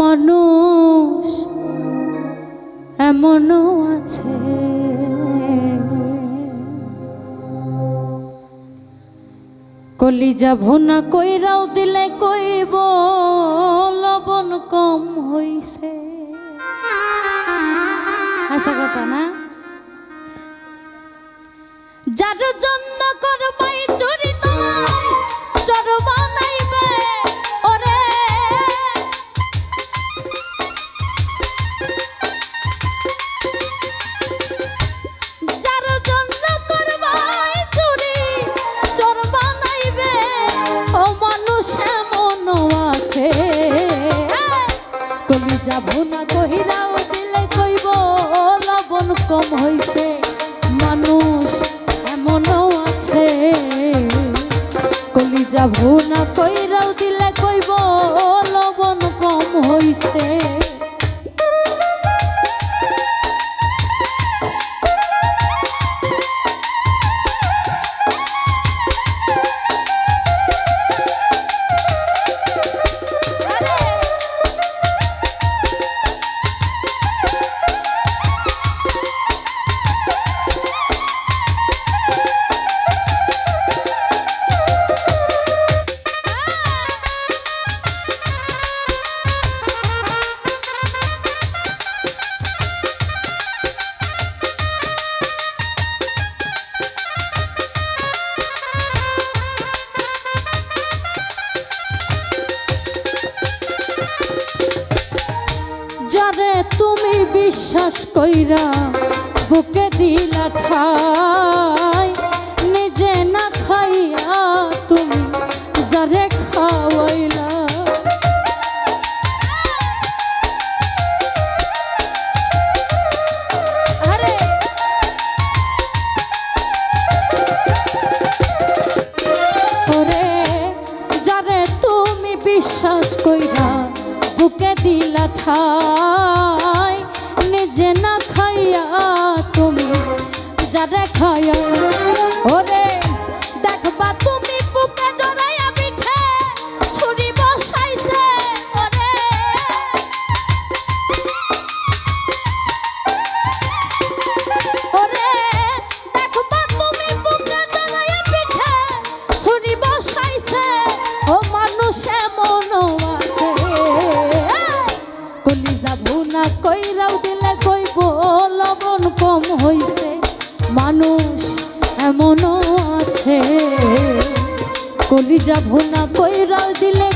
মানুষ এমনও আছে। কলিজা ভুনা কইরাও দিলে কইব, লবণ কম হইছে। আসা কথা না? যার জন্য করবাই মানুষ মন আছে। কলি যাব না কহিলাও দিলে কইব, লবণ কম হইছে মানুষ এমনও আছে। কলি যাব না কইরাও দিলে কইব, লবণ কম হইছে বিশ্বাস কইরা বুকে দিলা খাই নিজে না খাইয়া তুমি যারে খাওয়াইলা। বিশ্বাস কইরা বুকে দিলা ঠাই নিজে না খাইয়া তুমি যারে খাইয়া ওরে দেখবা তুমি বুকে জড়াইয়া পিঠে ছুরি বসাইছে, ওরে। ওরে দেখবা তুমি বুকে জড়াইয়া পিঠে ছুরি বসাইছে, ও মানুষ এমন আছে। কলি যাব না কইরাও না কইরাও দিলে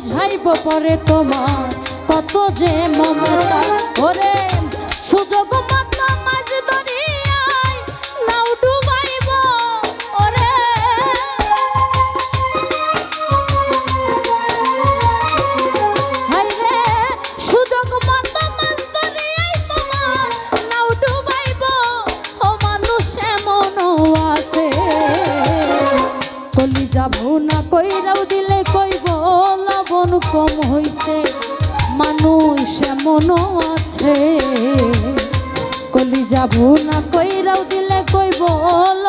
বুঝাইব পরে তোমার কত যে মমতা। ওরে সুযোগ কম হইছে মানুষ এমনও আছে। কলি যাব না কইরাও দিলে কই লবণ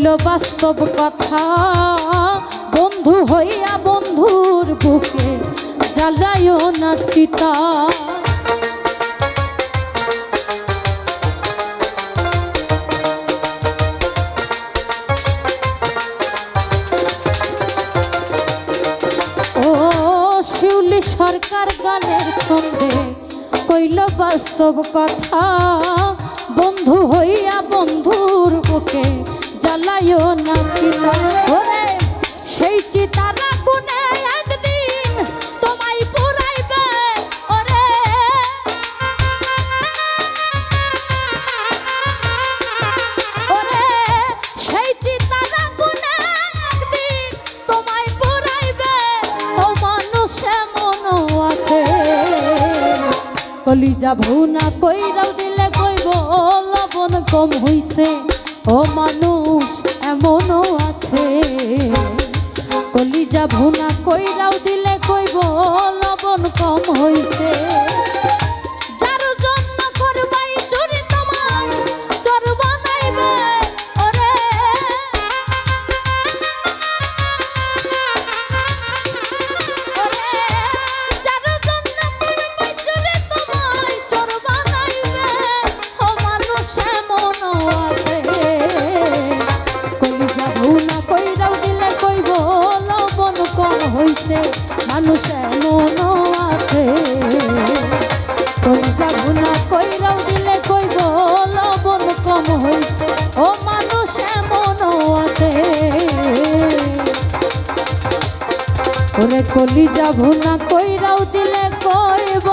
কইল বাস্তব কথা। বন্ধু হইয়া বন্ধুর বুকে জ্বালায়ও না চিতা। সরকার গানের ছন্দে কইল বাস্তব কথা। বন্ধু হইয়া বন্ধুর বুকে জ্বালায়ও না চিতা ওরে, সেই চিতার আগুনে একদিন তোমায় পুরাইবে। ওরে। ওরে, সেই চিতার আগুনে একদিন তোমায় পুরাইবে। ও মানুষ এমন আছে। কলিজা ভুনা কইরাও দিলে কইব লবণ কম হইছে। ও মানুষ এমনও আছে। কলিজা ভুনা কইরাও দিলে কইব লবণ কম হইছে। হইছে মানুষ এমন আছে। কলিজা ভুনা কইরাও দিলে কইব, লবণ কম হইছে ও মানুষ এমন আছে। ওরে কলিজা ভুনা কইরাও দিলে কইব।